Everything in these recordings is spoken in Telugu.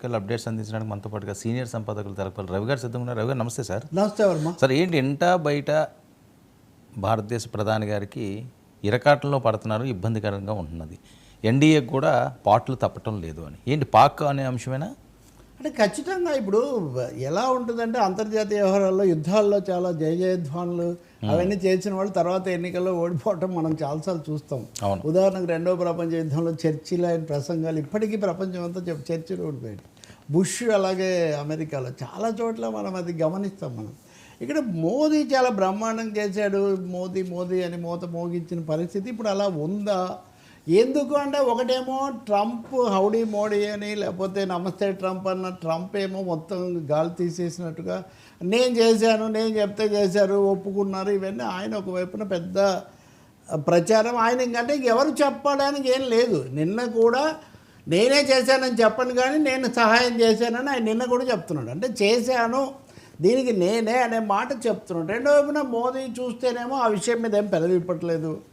పొలిటికల్ అప్డేట్స్ అందించడానికి మనతో పాటుగా సీనియర్ సంపాదకులు తలపల్లి రవి గారు సిద్ధంగా రవి గారు నమస్తే సార్. నమస్తే వర్మ. సార్ ఏంటి ఇంట బయట భారతదేశ ప్రధాని గారికి ఇరకాటంలో పడుతున్నారు ఇబ్బందికరంగా ఉంటున్నది. ఎన్డీఏ కూడా పాటలు తప్పటం లేదు అని. ఏంటి పాక్ అనే అంశమేనా? అంటే ఖచ్చితంగా ఇప్పుడు ఎలా ఉంటుందంటే అంతర్జాతీయ వ్యవహారాల్లో యుద్ధాల్లో చాలా జయ జయధ్వానులు అవన్నీ చేసిన వాళ్ళు తర్వాత ఎన్నికల్లో ఓడిపోవటం మనం చాలాసార్లు చూస్తాం. ఉదాహరణకు రెండో ప్రపంచ యుద్ధంలో చర్చిలు ఆయన ప్రసంగాలు ఇప్పటికీ ప్రపంచం అంతా చెప్ చర్చిలు ఓడిపోయాడు. బుష్ అలాగే అమెరికాలో చాలా చోట్ల మనం అది గమనిస్తాం మనం. ఇక్కడ మోదీ చాలా బ్రహ్మాండం చేశాడు. మోదీ మోదీ అని మోత మోగించిన పరిస్థితి ఇప్పుడు అలా ఉందా? ఎందుకు అంటే ఒకటేమో ట్రంప్ హౌడీ మోడీ అని లేకపోతే నమస్తే ట్రంప్ అన్న ట్రంప్ ఏమో మొత్తం గాలి తీసేసినట్టుగా నేను చేశాను నేను చెప్తే చేశారు ఒప్పుకున్నారు. ఇవన్నీ ఆయన ఒకవైపున పెద్ద ప్రచారం. ఆయన ఇంకంటే ఎవరు చెప్పడానికి ఏం లేదు. నిన్న కూడా నేనే చేశానని చెప్పను కానీ నేను సహాయం చేశానని ఆయన నిన్న కూడా చెప్తున్నాడు. అంటే చేశాను దీనికి నేనే అనే మాట చెప్తున్నాడు. రెండో వైపున మోదీ చూస్తేనేమో ఆ విషయం మీద ఏం పెదవిప్పట్లేదు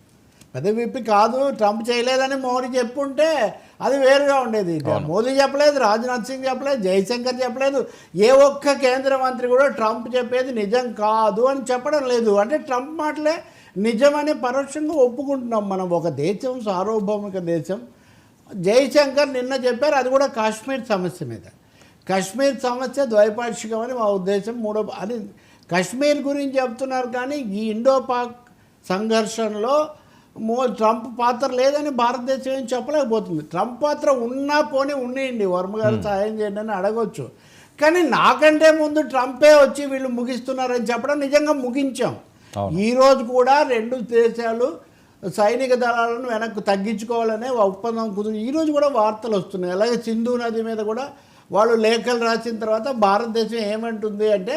పెదవిప్పి కాదు ట్రంప్ చేయలేదని మోడీ చెప్పుంటే అది వేరుగా ఉండేది. మోదీ చెప్పలేదు రాజ్నాథ్ సింగ్ చెప్పలేదు జయశంకర్ చెప్పలేదు. ఏ ఒక్క కేంద్ర మంత్రి కూడా ట్రంప్ చెప్పేది నిజం కాదు అని చెప్పడం లేదు. అంటే ట్రంప్ మాటలే నిజమని పరోక్షంగా ఒప్పుకుంటున్నాం మనం. ఒక దేశం సార్వభౌమిక దేశం. జయశంకర్ నిన్న చెప్పారు అది కూడా కాశ్మీర్ సమస్య మీద. కాశ్మీర్ సమస్య ద్వైపాక్షికమని మా ఉద్దేశం. మూడో అని కాశ్మీర్ గురించి చెప్తున్నారు కానీ ఈ ఇండో పాక్ సంఘర్షణలో మో ట్రంప్ పాత్ర లేదని భారతదేశం ఏం చెప్పలేకపోతుంది. ట్రంప్ పాత్ర ఉన్నా పోనీ ఉండేయండి వర్మ గారు సహాయం చేయండి అని అడగొచ్చు. కానీ నాకంటే ముందు ట్రంపే వచ్చి వీళ్ళు ముగిస్తున్నారని చెప్పడం నిజంగా ముగించాం. అవును. ఈ రోజు కూడా రెండు దేశాలు సైనిక దళాలను వెనక్కి తగ్గించుకోవాలనే ఒప్పందం కుదురు ఈ రోజు కూడా వార్తలు వస్తున్నాయి. అలాగే సింధు నది మీద కూడా వాళ్ళు లేఖలు రాసిన తర్వాత భారతదేశం ఏమంటుంది అంటే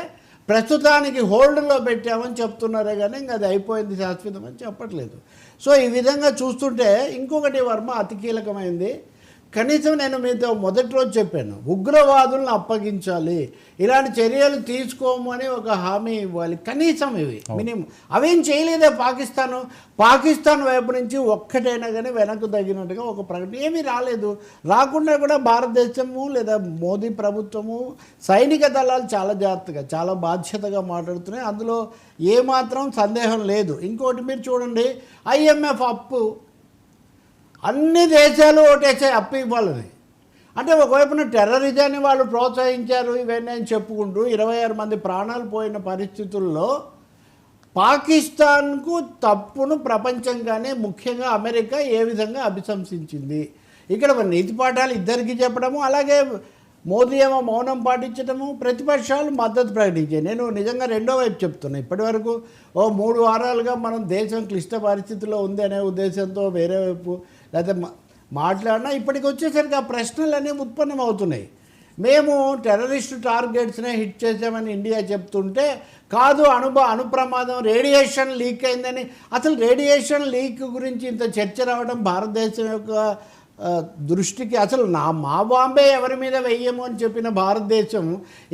ప్రస్తుతానికి హోల్డ్లో పెట్టామని చెప్తున్నారే కానీ ఇంకా అది అయిపోయింది శాశ్వతం అని చెప్పట్లేదు. సో ఈ విధంగా చూస్తుంటే ఇంకొకటి వర్మ అతి కీలకమైంది. కనీసం నేను మీతో మొదటి రోజు చెప్పాను ఉగ్రవాదులను అప్పగించాలి ఇలాంటి చర్యలు తీసుకోము అని ఒక హామీ ఇవ్వాలి. కనీసం ఇవి మినిమం. అవేం చేయలేదే పాకిస్తాన్. పాకిస్తాన్ వైపు నుంచి ఒక్కటైనా కానీ వెనక్కు తగినట్టుగా ఒక ప్రకటన ఏమీ రాలేదు. రాకుండా కూడా భారతదేశము లేదా మోదీ ప్రభుత్వము సైనిక దళాలు చాలా జాగ్రత్తగా చాలా బాధ్యతగా మాట్లాడుతున్నాయి. అందులో ఏమాత్రం సందేహం లేదు. ఇంకోటి మీరు చూడండి ఐఎంఎఫ్ అప్పు అన్ని దేశాలు ఒకటేసే అప్పు ఇవ్వాలని అంటే ఒకవైపున టెర్రరిజాన్ని వాళ్ళు ప్రోత్సహించారు ఇవన్నీ అని చెప్పుకుంటూ ఇరవై ఆరు మంది ప్రాణాలు పోయిన పరిస్థితుల్లో పాకిస్తాన్కు తప్పును ప్రపంచంగానే ముఖ్యంగా అమెరికా ఏ విధంగా అభిశంసించింది. ఇక్కడ నీతి పాఠాలు ఇద్దరికి చెప్పడము అలాగే మోదీ ఏమో మౌనం పాటించడము ప్రతిపక్షాలు మద్దతు ప్రకటించాయి. నేను నిజంగా రెండో వైపు చెప్తున్నా. ఇప్పటివరకు ఓ మూడు వారాలుగా మనం దేశం క్లిష్ట పరిస్థితిలో ఉంది అనే ఉద్దేశంతో వేరే వైపు లేకపోతే మా- మాట్లాడినా ఇప్పటికి వచ్చేసరికి ఆ ప్రశ్నలు అనేవి ఉత్పన్నం అవుతున్నాయి మేము టెర్రరిస్ట్ టార్గెట్స్నే హిట్ చేసామని ఇండియా చెప్తుంటే కాదు అనుభ అనుప్రమాదం రేడియేషన్ లీక్ అయిందని అసలు రేడియేషన్ లీక్ గురించి ఇంత చర్చ రావడం భారతదేశం యొక్క దృష్టికి అసలు నా మా బాంబే ఎవరి మీద వెయ్యము అని చెప్పిన భారతదేశం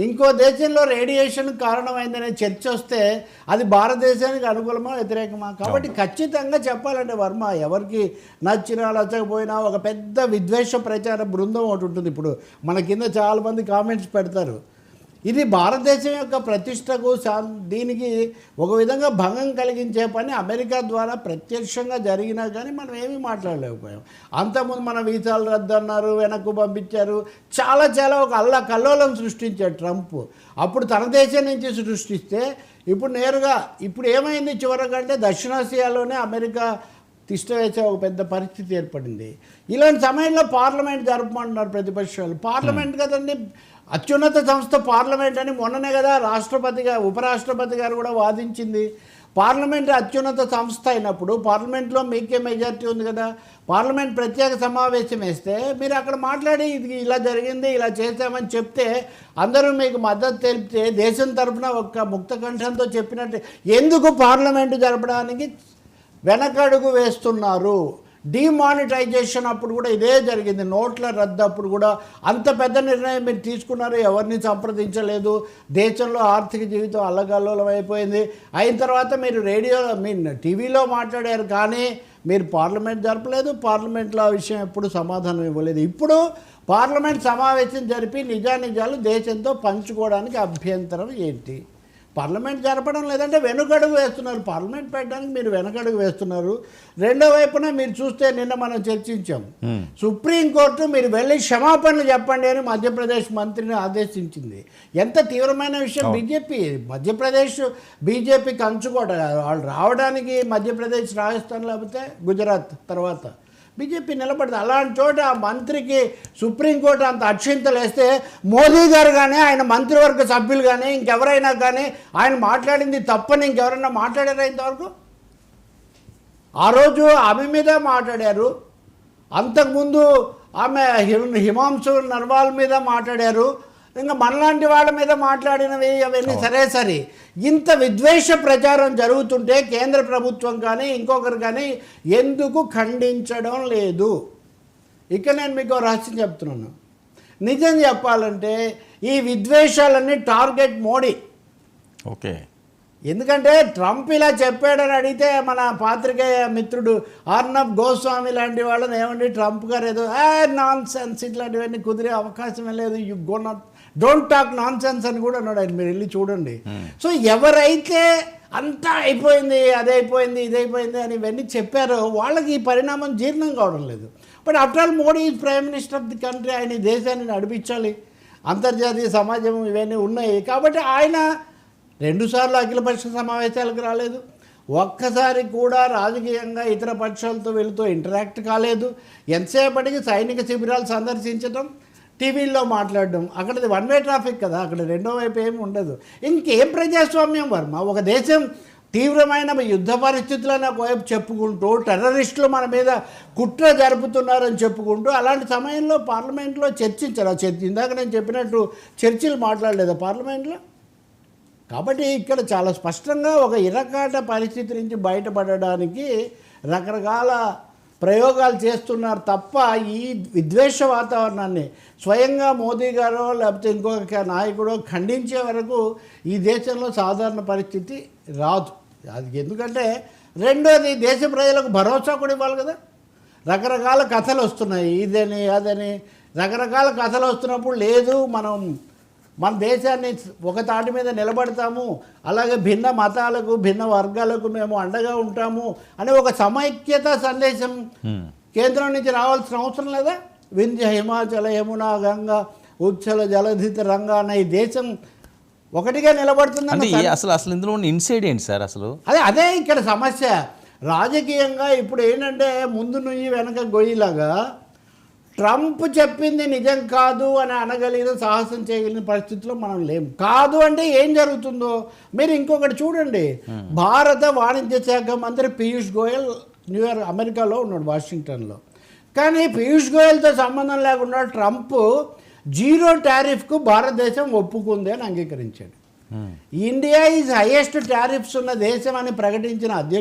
ఇంకో దేశంలో రేడియేషన్ కారణమైందనే చర్చ వస్తే అది భారతదేశానికి అనుకూలమా వ్యతిరేకమా? కాబట్టి ఖచ్చితంగా చెప్పాలంటే వర్మ ఎవరికి నచ్చినా నచ్చకపోయినా ఒక పెద్ద విద్వేష ప్రచార బృందం ఒకటి ఉంటుంది. ఇప్పుడు మన కింద చాలామంది కామెంట్స్ పెడతారు. ఇది భారతదేశం యొక్క ప్రతిష్టకు దీనికి ఒక విధంగా భంగం కలిగించే పని అమెరికా ద్వారా ప్రత్యక్షంగా జరిగినా కానీ మనం ఏమీ మాట్లాడలేకపోయాం. అంతకుముందు మన వీసాలు రద్దు అన్నారు వెనక్కు పంపించారు. చాలా చాలా ఒక అల్ల కల్లోలం సృష్టించాడు ట్రంప్. అప్పుడు తన దేశం నుంచి సృష్టిస్తే ఇప్పుడు నేరుగా ఇప్పుడు ఏమైంది చివరికంటే దక్షిణాసియాలోనే అమెరికా తిష్ట వేసే ఒక పెద్ద పరిస్థితి ఏర్పడింది. ఇలాంటి సమయంలో పార్లమెంట్ జరపమంటున్నారు ప్రతిపక్షాలు. పార్లమెంట్ కదండి అత్యున్నత సంస్థ పార్లమెంట్ అని మొన్ననే కదా రాష్ట్రపతిగా ఉపరాష్ట్రపతి గారు కూడా వాదించింది. పార్లమెంట్ అత్యున్నత సంస్థ అయినప్పుడు పార్లమెంట్లో మీకే మెజారిటీ ఉంది కదా. పార్లమెంట్ ప్రత్యేక సమావేశం వేస్తే మీరు అక్కడ మాట్లాడి ఇది ఇలా జరిగింది ఇలా చేశామని చెప్తే అందరూ మీకు మద్దతు తెలిపితే దేశం తరఫున ఒక్క ముక్త కంఠంతో చెప్పినట్టు ఎందుకు పార్లమెంటు జరపడానికి వెనకడుగు వేస్తున్నారు. డిమానిటైజేషన్ అప్పుడు కూడా ఇదే జరిగింది. నోట్ల రద్దు అప్పుడు కూడా అంత పెద్ద నిర్ణయం మీరు తీసుకున్నారు ఎవరిని సంప్రదించలేదు. దేశంలో ఆర్థిక జీవితం అల్లగల్లోలం అయిపోయింది. అయిన తర్వాత మీరు రేడియో మీ టీవీలో మాట్లాడారు కానీ మీరు పార్లమెంట్ జరపలేదు. పార్లమెంట్లో ఆ విషయం ఎప్పుడు సమాధానం ఇవ్వలేదు. ఇప్పుడు పార్లమెంట్ సమావేశం జరిపి నిజానిజాలు దేశంతో పంచుకోవడానికి అభ్యంతరం ఏంటి? పార్లమెంట్ జరపడం లేదంటే వెనుకడుగు వేస్తున్నారు. పార్లమెంట్ పెట్టడానికి మీరు వెనకడుగు వేస్తున్నారు. రెండో వైపున మీరు చూస్తే నిన్న మనం చర్చించాం. సుప్రీంకోర్టు మీరు వెళ్ళి క్షమాపణలు చెప్పండి అని మధ్యప్రదేశ్ మంత్రిని ఆదేశించింది. ఎంత తీవ్రమైన విషయం బీజేపీ. మధ్యప్రదేశ్ బీజేపీ కంచుకోట వాళ్ళు రావడానికి మధ్యప్రదేశ్ రాజస్థాన్ లేకపోతే గుజరాత్ తర్వాత. బీజేపీ నిలబడదు. అలాంటి చోట ఆ మంత్రికి సుప్రీంకోర్టు అంత అక్షింతలు వేస్తే మోదీ గారు కానీ ఆయన మంత్రివర్గ సభ్యులు కానీ ఇంకెవరైనా కానీ ఆయన మాట్లాడింది తప్పని ఇంకెవరైనా మాట్లాడారా ఇంతవరకు? ఆ రోజు ఆమె మీద మాట్లాడారు. అంతకుముందు ఆమె హిమాంశు నర్వాల్ మీద మాట్లాడారు. ఇంకా మనలాంటి వాళ్ళ మీద మాట్లాడినవి అవన్నీ సరే సరే. ఇంత విద్వేష ప్రచారం జరుగుతుంటే కేంద్ర ప్రభుత్వం కానీ ఇంకొకరు కానీ ఎందుకు ఖండించడం లేదు? ఇక నేను మీకు రహస్యం చెప్తున్నాను. నిజం చెప్పాలంటే ఈ విద్వేషాలన్నీ టార్గెట్ మోడీ. ఓకే. ఎందుకంటే ట్రంప్ ఇలా చెప్పాడని అడిగితే మన పాత్రికేయ మిత్రుడు అర్నబ్ గోస్వామి లాంటి వాళ్ళని ఏమండి ట్రంప్ గారు ఏదో నాన్ సెన్స్ ఇట్లాంటివన్నీ కుదిరే అవకాశమే లేదు. You go not don't talk nonsense అని కూడా అన్నాడు ఆయన మీరు వెళ్ళి చూడండి. సో ఎవరైతే అంతా అయిపోయింది అదే అయిపోయింది ఇది అయిపోయింది అని ఇవన్నీ చెప్పారో వాళ్ళకి ఈ పరిణామం జీర్ణం కావడం లేదు. But after all Modi is prime minister of the country ఆయన దేశాన్ని నడిపించాలి. అంతర్జాతీయ సమాజం ఇవన్నీ ఉన్నాయి. కాబట్టి ఆయన రెండుసార్లు అఖిలపక్ష సమావేశాలకు రాలేదు. ఒక్కసారి కూడా రాజకీయంగా ఇతర పక్షాలతో వెళుతూ ఇంటరాక్ట్ కాలేదు. ఎంతసేపటికి సైనిక శిబిరాలు సందర్శించడం టీవీల్లో మాట్లాడడం అక్కడది వన్ వే ట్రాఫిక్ కదా అక్కడ రెండో వైపు ఏమి ఉండదు. ఇంకేం ప్రజాస్వామ్యం వర్మ? ఒక దేశం తీవ్రమైన యుద్ధ పరిస్థితులను ఒకవైపు చెప్పుకుంటూ టెర్రరిస్టులు మన మీద కుట్ర జరుపుతున్నారని చెప్పుకుంటూ అలాంటి సమయంలో పార్లమెంట్లో చర్చించారు. ఆ చర్చ ఇందాక నేను చెప్పినట్టు చర్చలు మాట్లాడలేదు పార్లమెంట్లో. కాబట్టి ఇక్కడ చాలా స్పష్టంగా ఒక ఇరకాట పరిస్థితి నుంచి బయటపడడానికి రకరకాల ప్రయోగాలు చేస్తున్నారు తప్ప ఈ విద్వేష వాతావరణాన్ని స్వయంగా మోదీ గారో లేకపోతే ఇంకొక నాయకుడో ఖండించే వరకు ఈ దేశంలో సాధారణ పరిస్థితి రాదు. అది ఎందుకంటే రెండోది దేశ ప్రజలకు భరోసా కూడా ఇవ్వాలి కదా. రకరకాల కథలు వస్తున్నాయి. ఇదని అదని రకరకాల కథలు వస్తున్నప్పుడు లేదు మనం మన దేశాన్ని ఒక తాటి మీద నిలబడతాము. అలాగే భిన్న మతాలకు భిన్న వర్గాలకు మేము అండగా ఉంటాము అనే ఒక సమైక్యత సందేశం కేంద్రం నుంచి రావాల్సిన అవసరం లేదా? వింధ్య హిమాచల యమున గంగా ఉచ్చల జలధిత రంగ అనే ఈ దేశం ఒకటిగా ఈ- అసలు అసలు ఇందులో ఉన్న ఇన్సైడ్ ఏంటి సార్ అసలు? అదే అదే ఇక్కడ సమస్య. రాజకీయంగా ఇప్పుడు ఏంటంటే ముందు నుయ్యి వెనక గొయ్యిలాగా ట్రంప్ చెప్పింది నిజం కాదు అని అనగలిగిన సాహసం చేయగలిగిన పరిస్థితిలో మనం లేము కాదు అంటే ఏం జరుగుతుందో మీరు ఇంకొకటి చూడండి. భారత వాణిజ్య శాఖ మంత్రి పీయూష్ గోయల్ న్యూయార్క్ అమెరికాలో ఉన్నాడు వాషింగ్టన్లో. కానీ పీయూష్ గోయల్తో సంబంధం లేకుండా ట్రంప్ జీరో టారిఫ్కు భారతదేశం ఒప్పుకుంది అని అంగీకరించాడు. ఇండియా ఈజ్ హైయెస్ట్ టారిఫ్స్ ఉన్న దేశం అని ప్రకటించిన అధ్యక్షుడు